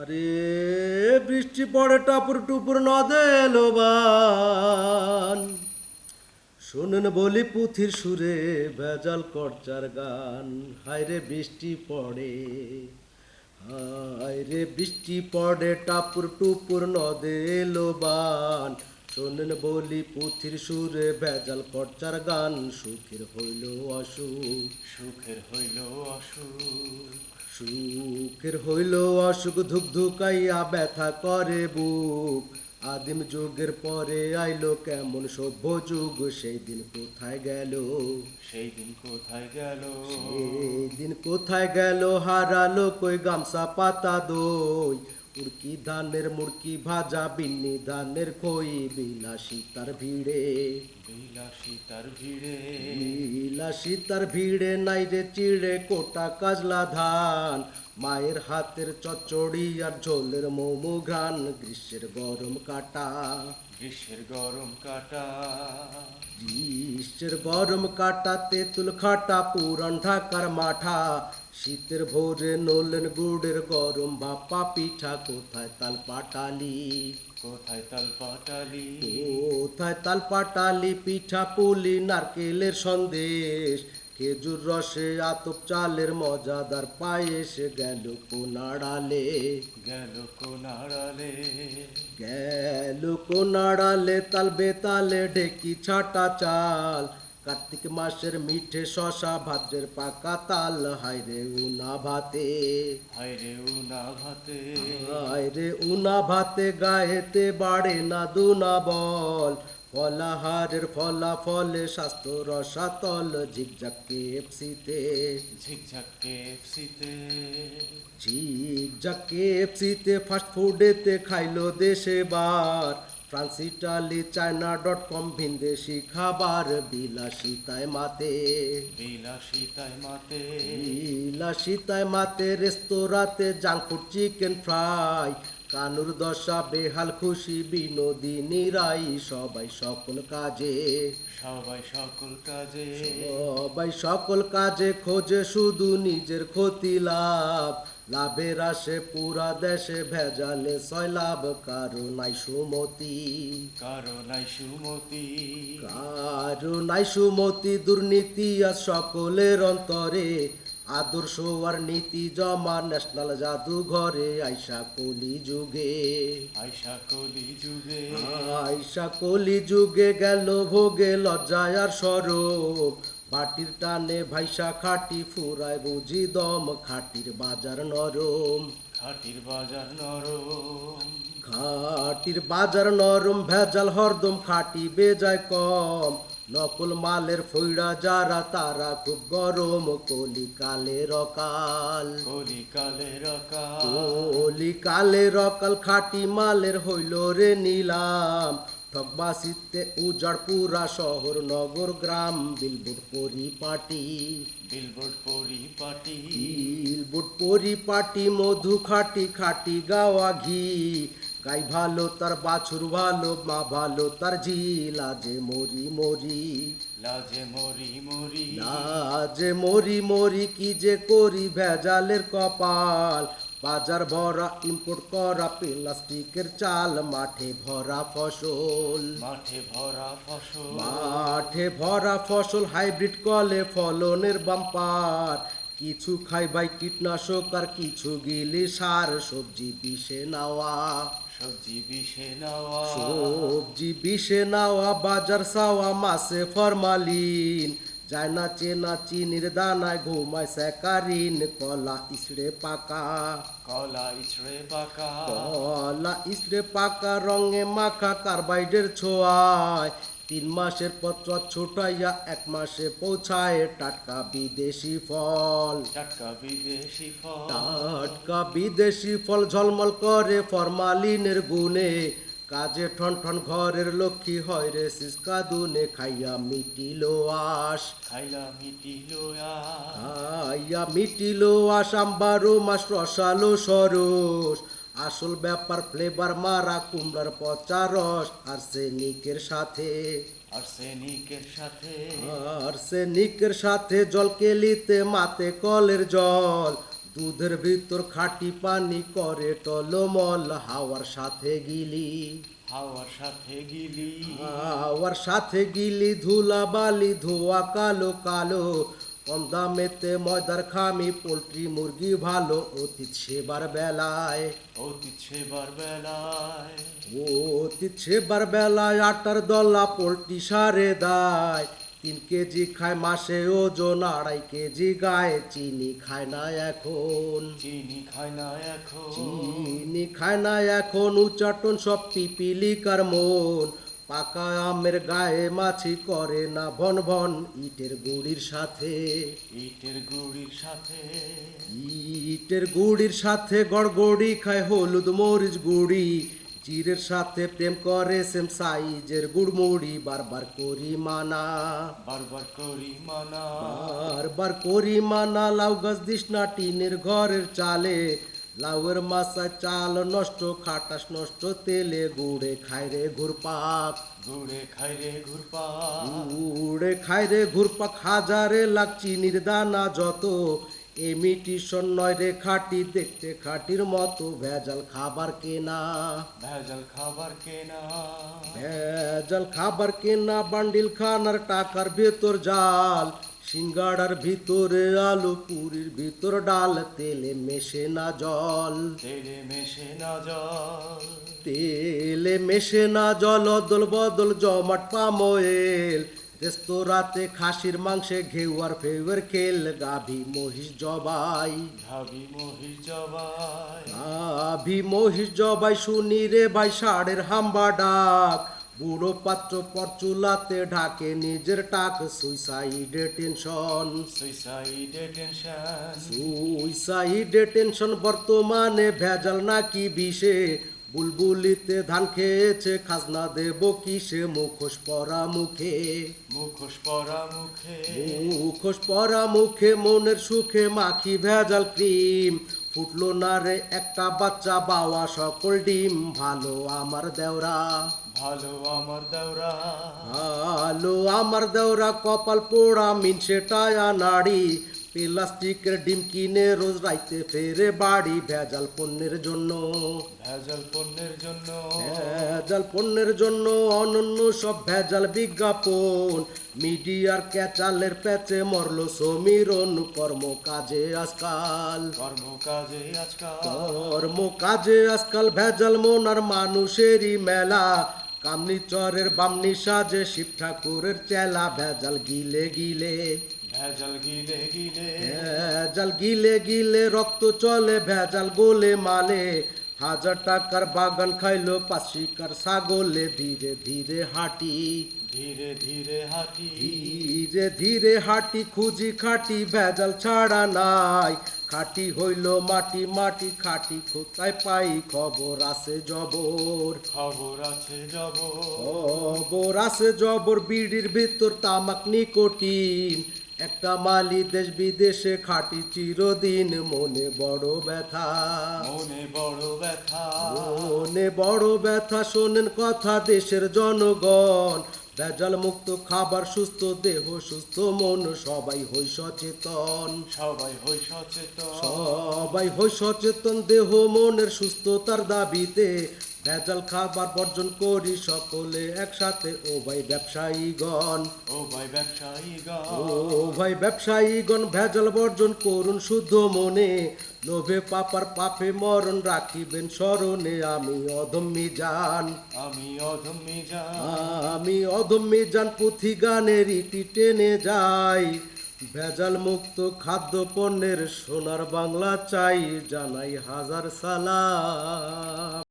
আরে, বৃষ্টি পড়ে টাপুর টুপুর নদে লোবান। শোনেন বলি পুথির সুরে ভেজাল করচার গান। হায়রে বৃষ্টি পড়ে, হায়রে বৃষ্টি পড়ে টাপুর টুপুর নদে লোবান। শোনেন বলি পুথির সুরে ভেজাল করচার গান। সুখের হইল অসুখ, সুখের হইল অসুখ। সুখের হইল অসুখ ধুক ধুকাইয়া ব্যথা করে বুক। আদিম যুগের পরে আইলো কেমন সভ্য যুগ সেই দিন কোথায় গেল? সেই দিন কোথায় গেল? সেই দিন কোথায় গেল? হারালো কই গামছা পাতা দই। উড়কি ধানের মুড়কি ভাজা বিন্নি ধানের খই বিলাসিতার ভিড়ে। বিলাসিতার ভিড়ে। বিলাসিতার ভিড়ে নাই রে চিড়ে কোটা কাজলা ধান। মায়ের হাতের চচ্চড়ি আর ঝোলের মোমো ঘ্রাণ গ্রীষ্মের গরম কাটা। গ্রীষ্মের গরম কাটা। গ্রীষ্মের গরম কাটা তেঁতুল খাটা পুরান ঢাকার মাঠা। শীতের ভোরে নলেন গুড়ের গরম বাপা পিঠা কোথায় তাল পাটালি? কোথায় তাল পাটালি? কোথায় তাল পাটালি? পিঠা পুলি নারকেলের সন্দেশ খেজুর রসে আতপ চালের মজাদার পায়েস গেল কোনাড়ালে। গেল কোনাড়ালে। গেল কোনাড়ালে তাল বেতালে ঢেকি ছাটা চাল কার্তিক মাসের মিঠে শশা ভাদ্রের পাকা তাল হাইরে উনা ভাতে। হায়রে উনা ভাতে। হায়রে উনা ভাতে গায়েতে বাড়ে না দুনা বল। ফলাহারের ফলাফলে স্বাস্থ্য রসাতল ঝিকঝাক কেপসিতে ঝিকঝাক কেফসিতে ঝিকঝাক কেপসিতে ফাস্ট ফুডেতে খাইলো দেশে বার। France Italy China dot com ভিনদেশি খাবার বিলাসিতায় মাতে। বিলাসিতায় মাতে। বিলাসিতায় মাতে রেস্তোরাঁতে জাঙ্ক ফুড চিকেন ফ্রাই কানুর দশা বেহাল খুশি বিনোদিনী রাই সবাই সকল কাজে। সবাই সকল কাজে। সবাই সকল কাজে খোঁজে শুধু নিজের ক্ষতি লাভ। লাভের আসে পুরা দেশে ভেজালে ছয় লাভ কারও নাই সুমতি। কারণ নাই সুমতি। কারও নাই সুমতি দুর্নীতি আর সকলের অন্তরে। আদর্শ আর নীতি জমা ন্যাশনাল জাদুঘরে আইসা কলি যুগে। আয়সা কলি যুগে। আইসা কলি যুগে গেল ভোগে লজ্জায় আর সরব। বাটির টানে ভাইসা খাটি ফুরায় বুঝি দম খাটির বাজার নরম। খাটির বাজার নরম। খাটির বাজার নরম ভেজাল হরদম খাটি বেজায় কম। নকল মালের ফইড়া যারা তারা খুব গরম কলি কালে রকাল কলি কালে রকা কলি কালে রকাল খাটি মালের হইল রে নিলাম। ঠকবাসিতে উজাড় পুরা শহর নগর গ্রাম বিলবুট পরিপাটি। বিলবোর্ড পরিপাটি। বিলবুট পরিপাটি মধু খাটি খাটি গাওয়া ঘি। গাই ভালো তার বাছুর ভালো মা ভালো তার ঝিল লাজে মরি মরি। লাজে মরি মরি। লাজে মরি মরি কি যে করি ভেজালের কপাল। বাজার ভরা ইম্পোর্ট করা প্লাস্টিকের চাল মাঠে ভরা ফসল। মাঠে ভরা ফসল। মাঠে ভরা ফসল হাইব্রিড কলে ফলনের বাম্পার। কিছু খাই ভাই কীটনাশক আর কিছু গিলি সার সবজি বিষে নাওয়া। সবজি বিষে নেওয়া। বাজার সাওয়া মাসে ফরমালিন। যায় না চেনা চিনির দানায় ঘুমায় স্যাকারিন। কলা ইসড়ে পাকা। কলা ইসড়ে পাকা। কলা ইসড়ে পাকা রঙে মাখা কার্বাইডের ছোঁয়ায়। তিন মাসের পত্র ছোটাইয়া এক মাসে পৌঁছায় টাটকা বিদেশি ফল। টাটকা বিদেশি ফল। টাটকা বিদেশি ফল ঝলমল করে ফরমালিনের গুণে। কাজে ঠন ঠন ঘরের লক্ষ্মী হয় রে সিসকা দুনে খাইয়া মিটিল আস খাইলা মিটি লোয়া খাইয়া মিটিল আস আম্বারো মাস রসালো সরস আসল ব্যাপার ফ্লেভার মারা কুমড়ার পচা রস আর সেনিকের সাথে। আর্সেনিকের সাথে। আর সেনিকের সাথে জল কেলিতে মাতে কলের জল। দুধের ভিতর খাটি পানি করে টলমল হাওয়ার সাথে গিলি। হাওয়ার সাথে গিলি। হাওয়ার সাথে গিলি ধুলা বালি ধোয়া কালো কালো। কম দামেতে ময়দার খামি পোলট্রি মুরগি ভালো অতীত সেবার বেলায়। অতীত সেবার বেলায়। অতীত সেবার বেলায় আটার দলা পোলট্রি সারে দায়। তিন কেজি খায় মাসে ওজন আড়াই কেজি গায়ে চিনি খায় না এখন। চিনি খায় না এখন। চিনি খায় না এখন উচাটন সব পিপিলিকার মন। পাকা আমের গায়ে মাছি করে না ভন ভন ইটের গুড়ির সাথে। ইটের গুড়ির সাথে। ইটের গুড়ির সাথে গড়গড়ি খায় হলুদ মরিচ গুড়ি। জিরের সাথে প্রেম করে সেম সাইজের গুড়মুড়ি বারবার করি মানা। বারবার করি মানা। বারবার করি মানা লাউ গাছ দিস না টিনের ঘরের চালে। লাউয়ের মাসা চাল নষ্ট খাটাস নষ্ট তেলে গুড়ে খায় রে ঘুরপাক। গুড়ে খাই রে ঘুরপা গুড়ে খায় রে ঘুরপাক হাজারে লাখ চিনির দানা যত। এমিটিশন নয় রে খাটি দেখতে খাটির মতো ভেজাল খাবার কেনা। ভেজাল খাবার কেনা। ভেজাল খাবার কেনা বান্ডিল খানার টাকার ভেতর জাল। সিঙ্গাড়ার ভিতরে আলু পুরির ভিতর ডাল তেলে মেশে না জল। তেলে মেশে না জল। তেলে মেশে না জল অদল বদল জমাট পাময়েল। রেস্তোরাঁতে খাসির মাংসে ঘেউয়ার ফেউয়ার খেল গাভী মহিষ জবাই। ভাবি মহিষ জবাই। গাভী মহিষ জবাই শুনি রে ভাই ষাড়ের হাম্বা ডাক। বুড়ো পাত্র পরচুলাতে ঢাকে নিজের টাক সুইসাইডে টেনশন। সুইসাইডে টেনশন। সুইসাইডে টেনশন বর্তমানে ভেজাল নাকি বিষে। বুলবুলিতে ধান খেয়েছে খাজনা দেব কিসে? মুখোশ পরা মুখে। মুখোশ পরা মুখে। মুখোশ পরা মুখে মনের সুখে মাখি ভেজাল ক্রিম। ফুটলো না রে একটা বাচ্চা বাবা সকল ডিম ভালো আমার দেওরা। ভালো আমার দেওরা। ভালো আমার দেওরা কপাল পোড়া মিনসে টায়া নাড়ি। প্লাস্টিকের ডিম কিনে রোজ রাইতে ফেরে বাড়ি। ভেজাল পণ্যের জন্য। ভেজাল পণ্যের জন্য। ভেজাল পণ্যের জন্য অনন্য সব ভেজাল বিজ্ঞাপন। মিডিয়ার ক্যাচালের প্যাচে মরল সমীরণ কর্ম কাজে আজকাল। কর্ম কাজে আজকাল। কর্ম কাজে আজকাল ভেজাল মনার মানুষেরই মেলা। কামনি চরের বামনি সাজে শিব ঠাকুরের চেলা ভেজাল গিলে গিলে। ভেজাল গিলে গিলে। ভেজাল গিলে গিলে রক্ত চলে ভেজাল গোলে মালে। হাজার টাকার বাগান খাইলো পাশিকার ছাগলে। ধীরে ধীরে হাঁটি। ধীরে ধীরে হাঁটি। ধীরে ধীরে হাঁটি খুঁজি খাটি ভেজাল ছাড়া নাই। খাটি হইল মাটি মাটি খাটি কোথায় পাই খবর আছে জবর? খবর আছে যাব খবর আছে জবর বিড়ির ভিতর তামাক নিকোটিন। একটা মালি দেশ বিদেশে খাটি চিরদিন মনে বড় ব্যথা। মনে বড় ব্যথা। মনে বড় ব্যথা শোনেন কথা দেশের জনগণ। ভেজাল মুক্ত খাবার সুস্থ দেহ সুস্থ মন সবাই হই সচেতন। সবাই হই সচেতন। সবাই হই সচেতন দেহ মনের সুস্থতার দাবিতে ভেজাল খাবার বর্জন করি সকলে একসাথে। ও ভাই ব্যবসায়ীগণ। ও ভাই ব্যবসায়ী ও ভাই ব্যবসায়ীগণ ভেজাল বর্জন করুন শুদ্ধ মনে। লোভে পাপার পাপে মরণ রাখিবেন স্মরণে। আমি অধম্যি যান আমি অধম্যি যা আমি অধম্যি যান পুঁথি গানের ইতি টেনে যাই। ভেজাল মুক্ত খাদ্য পণ্যের সোনার বাংলা চাই জানাই হাজার সালাম।